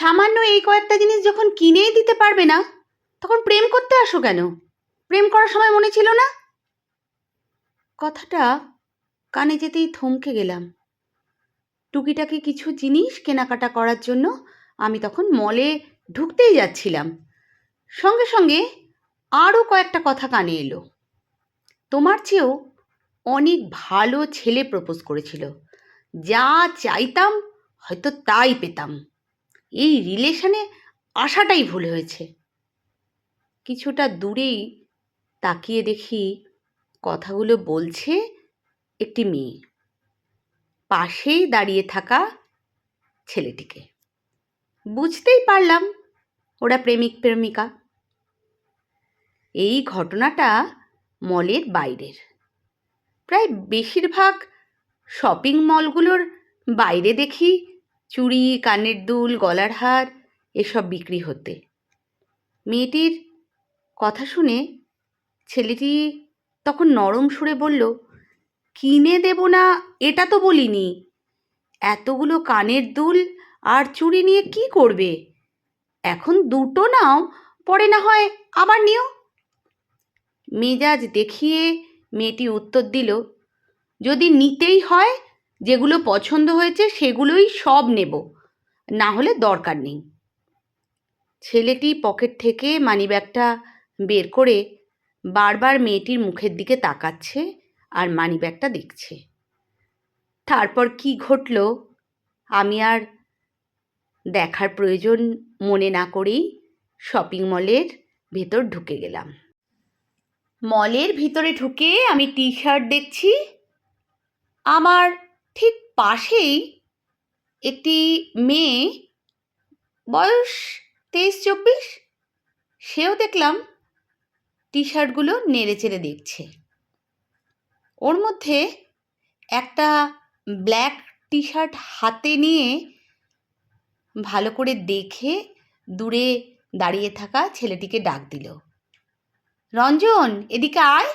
সামান্য এই কয়েকটা জিনিস যখন কিনেই দিতে পারবে না, তখন প্রেম করতে আসো কেন? প্রেম করার সময় মনে ছিল না? কথাটা কানে যেতেই থমকে গেলাম। টুকিটাকি কিছু জিনিস কেনাকাটা করার জন্য আমি তখন মলে ঢুকতেই যাচ্ছিলাম। সঙ্গে সঙ্গে আরও কয়েকটা কথা কানে এলো। তোমার চেয়েও অনেক ভালো ছেলে প্রপোজ করেছিল। যা চাইতাম হয়তো তাই পেতাম। এই রিলেশনে আসাটাই ভুল হয়েছে। কিছুটা দূরেই তাকিয়ে দেখি কথাগুলো বলছে একটি মেয়ে। পাশেই দাঁড়িয়ে থাকা ছেলেটিকে। বুঝতেই পারলাম ওরা প্রেমিক প্রেমিকা। এই ঘটনাটা মলের বাইরের। প্রায় বেশিরভাগ শপিং মলগুলোর বাইরে দেখি চুড়ি, কানের দুল, গলার হার, এসব বিক্রি হতে। মেয়েটির কথা শুনে ছেলেটি তখন নরম সুরে বলল, কিনে দেব না, এটা তো বলিনি। এতগুলো কানের দুল আর চুড়ি নিয়ে কি করবে? এখন দুটো নাও, পরে না হয় আবার নিও। মেজাজ দেখিয়ে মেয়েটি উত্তর দিল, যদি নিতেই হয় যেগুলো পছন্দ হয়েছে সেগুলোই সব নেব। না হলে দরকার নেই। ছেলেটি পকেট থেকে মানিব্যাগটা বের করে বারবার মেয়েটির মুখের দিকে তাকাচ্ছে আর মানিব্যাগটা দেখছে। তারপর কি ঘটল আমি আর দেখার প্রয়োজন মনে না করেই শপিং মলের ভেতর ঢুকে গেলাম। মলের ভিতরে ঢুকে আমি টি শার্ট দেখছি। আমার ঠিক পাশেই একটি মেয়ে, বয়স তেইশ চব্বিশ, সেও দেখলাম টি শার্টগুলো নেড়ে চেড়ে দেখছে। ওর মধ্যে একটা ব্ল্যাক টি শার্ট হাতে নিয়ে ভালো করে দেখে দূরে দাঁড়িয়ে থাকা ছেলেটিকে ডাক দিল, রঞ্জন, এদিকে আয়।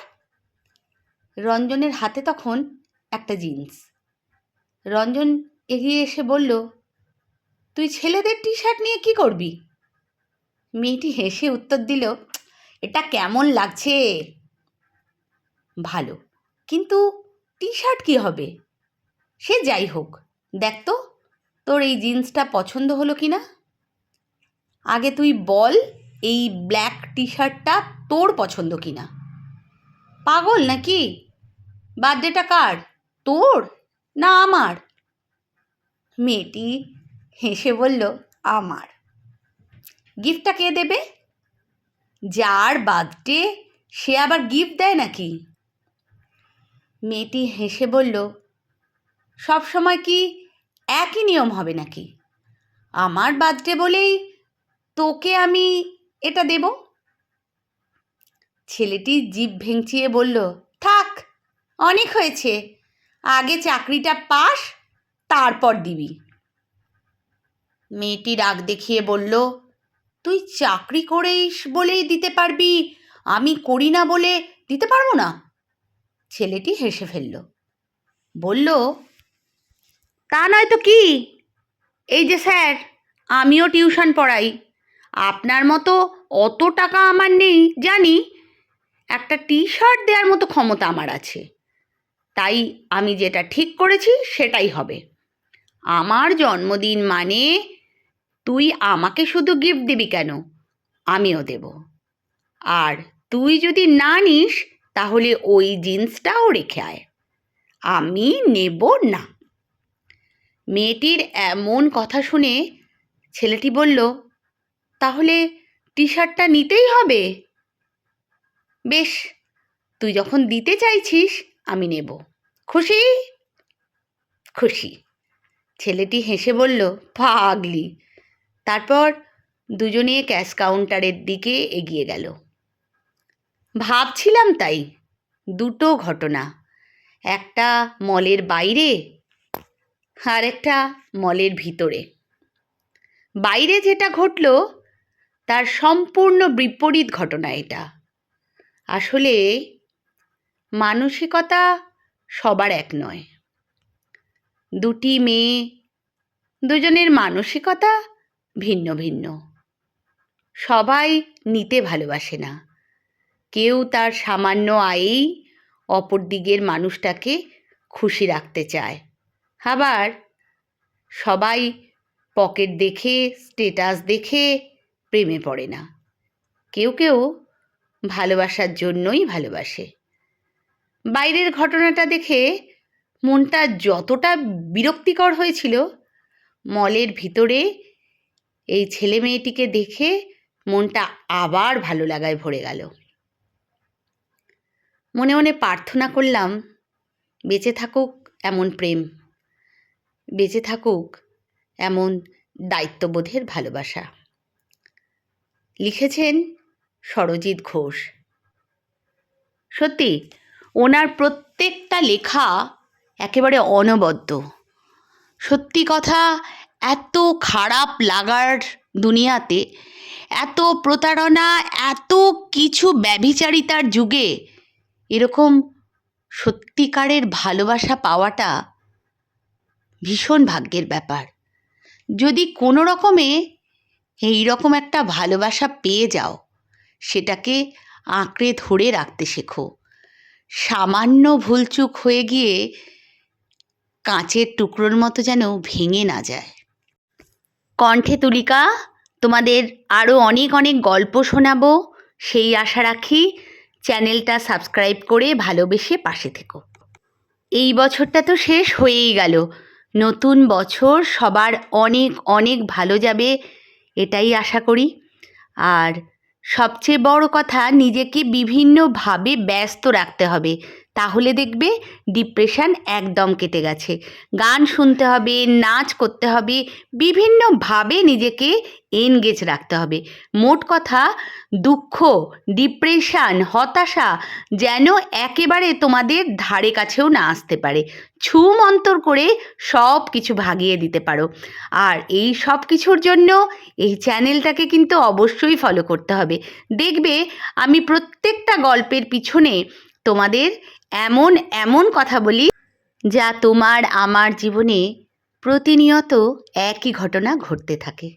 রঞ্জনের হাতে তখন একটা জিন্স। রঞ্জন এগিয়ে এসে বলল, তুই ছেলেদের টি শার্ট নিয়ে কি করবি? মেয়েটি হেসে উত্তর দিল, এটা কেমন লাগছে? ভালো, কিন্তু টি শার্ট কী হবে? সে যাই হোক, দেখ তো, তোর এই জিন্সটা পছন্দ হলো কি না? আগে তুই বল, এই ব্ল্যাক টি শার্টটা তোর পছন্দ কি না? পাগল নাকি? বার্থডেটা কার? তোর? না, আমার। মেয়েটি হেসে বলল, আমার। গিফটটা কে দেবে? যার বার্থডে সে আবার গিফট দেয় নাকি? মেয়েটি হেসে বলল, সব সময় কি একই নিয়ম হবে নাকি? আমার বার্থডে বলেই তোকে আমি এটা দেব? ছেলেটি জিভ ভেঙচিয়ে বলল, থাক, অনেক হয়েছে। আগে চাকরিটা পাস, তারপর দিবি। মেয়েটি রাগ দেখিয়ে বলল, তুই চাকরি করেইস বলেই দিতে পারবি, আমি করি না বলে দিতে পারব না? ছেলেটি হেসে ফেলল। বলল, তা নয় তো কি? এই যে স্যার, আমিও টিউশন পড়াই। আপনার মতো অত টাকা আমার নেই, জানি? একটা টি শার্ট দেওয়ার মতো ক্ষমতা আমার আছে। তাই আমি যেটা ঠিক করেছি সেটাই হবে। আমার জন্মদিন মানে তুই আমাকে শুধু গিফট দিবি কেন? আমিও দেব। আর তুই যদি না নিস, তাহলে ওই জিন্সটাও রেখে আয়। আমি নেব না। মেয়েটির এমন কথা শুনে ছেলেটি বলল, তাহলে টি শার্টটা নিতেই হবে? বেশ, তুই যখন দিতে চাইছিস আমি নেব। খুশি? খুশি। ছেলেটি হেসে বলল, পাগলি। তারপর দুজনে ক্যাশ কাউন্টারের দিকে এগিয়ে গেল। ভাবছিলাম তাই, দুটো ঘটনা। একটা মলের বাইরে আর একটা মলের ভিতরে। বাইরে যেটা ঘটল, তার সম্পূর্ণ বিপরীত ঘটনা এটা। আসলে মানসিকতা সবার এক নয়। দুটি মেয়ে, দুজনের মানসিকতা ভিন্ন ভিন্ন। সবাই নিতে ভালোবাসে না। কেউ তার সামান্য আয়েই অপর দিকের মানুষটাকে খুশি রাখতে চায়। আবার সবাই পকেট দেখে, স্টেটাস দেখে প্রেমে পড়ে না। কেউ কেউ ভালোবাসার জন্যই ভালোবাসে। বাইরের ঘটনাটা দেখে মনটা যতটা বিরক্তিকর হয়েছিল, মলের ভিতরে এই ছেলে মেয়েটিকে দেখে মনটা আবার ভালো লাগায় ভরে গেল। মনে মনে প্রার্থনা করলাম, বেঁচে থাকুক এমন প্রেম, বেঁচে থাকুক এমন দায়িত্ববোধের ভালোবাসা। লিখেছেন সরজিৎ ঘোষ। সত্যি ওনার প্রত্যেকটা লেখা একেবারে অনবদ্য। সত্যি কথা, এত খারাপ লাগার দুনিয়াতে, এত প্রতারণা, এত কিছু ব্যভিচারিতার যুগে এরকম সত্যিকারের ভালোবাসা পাওয়াটা ভীষণ ভাগ্যের ব্যাপার। যদি কোনো রকমে এই রকম একটা ভালোবাসা পেয়ে যাও, সেটাকে আঁকড়ে ধরে রাখতে শেখো। সামান্য ভুলচুক হয়ে গিয়ে কাঁচের টুকরোর মতো যেন ভেঙে না যায়। কণ্ঠে তুলিকা, তোমাদের আরও অনেক অনেক গল্প শোনাবো। সেই আশা রাখি চ্যানেলটা সাবস্ক্রাইব করে ভালোবেসে পাশে থেকো। এই বছরটা তো শেষ হয়েই গেল। নতুন বছর সবার অনেক অনেক ভালো যাবে, এটাই আশা করি। আর সবচেয়ে বড় কথা নিজেকে বিভিন্নভাবে ব্যস্ত রাখতে হবে। তাহলে দেখবে ডিপ্রেশান একদম কেটে গেছে। গান শুনতে হবে, নাচ করতে হবে, বিভিন্নভাবে নিজেকে এনগেজ রাখতে হবে। মোট কথা, দুঃখ ডিপ্রেশান হতাশা যেন একেবারে তোমাদের ধারে কাছেও না আসতে পারে। ছুম অন্তর করে সব কিছু ভাগিয়ে দিতে পারো। আর এই সব কিছুর জন্য এই চ্যানেলটাকে কিন্তু অবশ্যই ফলো করতে হবে। দেখবে আমি প্রত্যেকটা গল্পের পিছনে তোমাদের এমন এমন কথা বলি যা তোমার আমার জীবনে প্রতিনিয়ত একই ঘটনা ঘটতে থাকে।